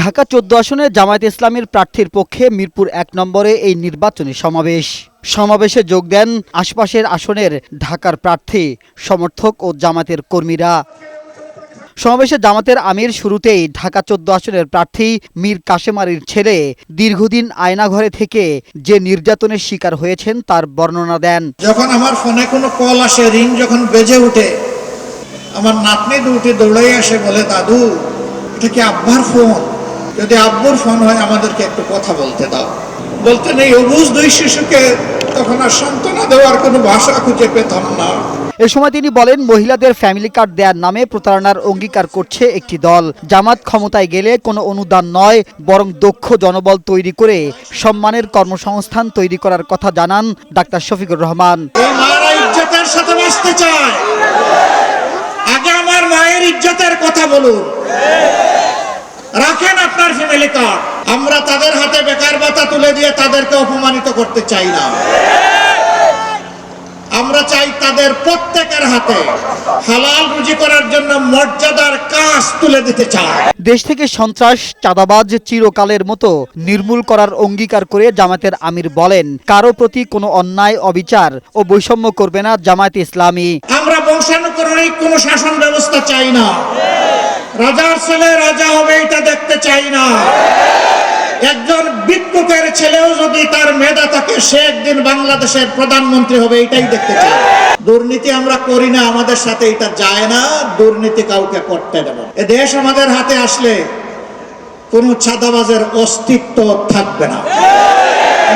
ঢাকা চোদ্দ আসনে জামায়াত ইসলামীর প্রার্থীর পক্ষে মিরপুর এক নম্বরে এই নির্বাচনী সমাবেশ। সমাবেশে যোগ দেন আশপাশের আসনের ঢাকার প্রার্থী, সমর্থক ও জামাতের কর্মীরা। সমাবেশে জামাতের আমির শুরুতেই ঢাকা চোদ্দ আসনের প্রার্থী মীর কাশেমারির ছেলে দীর্ঘদিন আয়নাঘরে থেকে যে নির্যাতনের শিকার হয়েছেন তার বর্ণনা দেন। যখন আমার ফোনে কোনো কল আসে, রিং যখন বেজে উঠে আমার নাতনি দুটি দৌড়াই আসে বলে দাদু এটা কি আব্বার ফোন? যদি আব্বুর ফোন হয় আমাদেরকে একটু কথা বলতে দাও। বলতে নেই অবুজ দুই শিশুকে তখন আর সান্ত্বনা দেওয়ার কোনো ভাষা খুঁজে পেতাম না। এ সময় তিনি বলেন মহিলাদের ফ্যামিলি কার্ড দেওয়ার নামে প্রতারণার অঙ্গীকার করছে একটি দল। জামাত ক্ষমতায় গেলে কোনো অনুদান নয় বরং দক্ষ জনবল তৈরি করে সম্মানের কর্মসংস্থান তৈরি করার কথা জানান ডাক্তার শফিকুর রহমান। সাথে চায় আগে আমার মায়ের ইজ্জতের কথা বলুন। রাখেন আপনার ফ্যামিলি কার্ড আমরা তাদের হাতে বেকার ভাতা তুলে দিয়ে তাদেরকে অপমানিত করতে চাই না। আমরা চাই তাদের প্রত্যেকের হাতে হালাল রুজি করার জন্য মর্যাদার কাজ তুলে দিতে চাই। দেশ থেকে সন্ত্রাস চাঁদাবাজ চিরকালের মতো নির্মূল করার অঙ্গীকার করে জামাতের আমির বলেন কারও প্রতি কোনো অন্যায় অবিচার ও বৈষম্য করবে না জামায়াত ইসলামী। আমরা বংশানুক্রমিক কোনো শাসন ব্যবস্থা চাই না। রাজার ছেলে রাজা হবে এটা দেখতে চাই না। একজন ভিক্ষুকের ছেলেও যদি তার মেধা থাকে, সে একদিন বাংলাদেশের প্রধানমন্ত্রী হবে, এটাই দেখতে চাই। দুর্নীতি আমরা করি না, আমাদের সাথে এটা যায় না, দুর্নীতি কাউকে করতে দেব। এ দেশ আমাদের হাতে আসলে কোনো ছাদাবাজের অস্তিত্ব থাকবে না।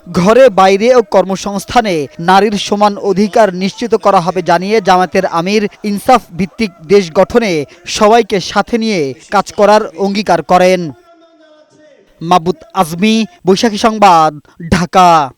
ঘরে, বাইরে ও কর্মসংস্থানে নারীর সমান অধিকার নিশ্চিত করা হবে জানিয়ে জামাতের আমির ইনসাফ ভিত্তিক দেশ গঠনে সবাইকে সাথে নিয়ে কাজ করার অঙ্গীকার করেন। মাবুত আজমি, বৈশাখী সংবাদ, ঢাকা।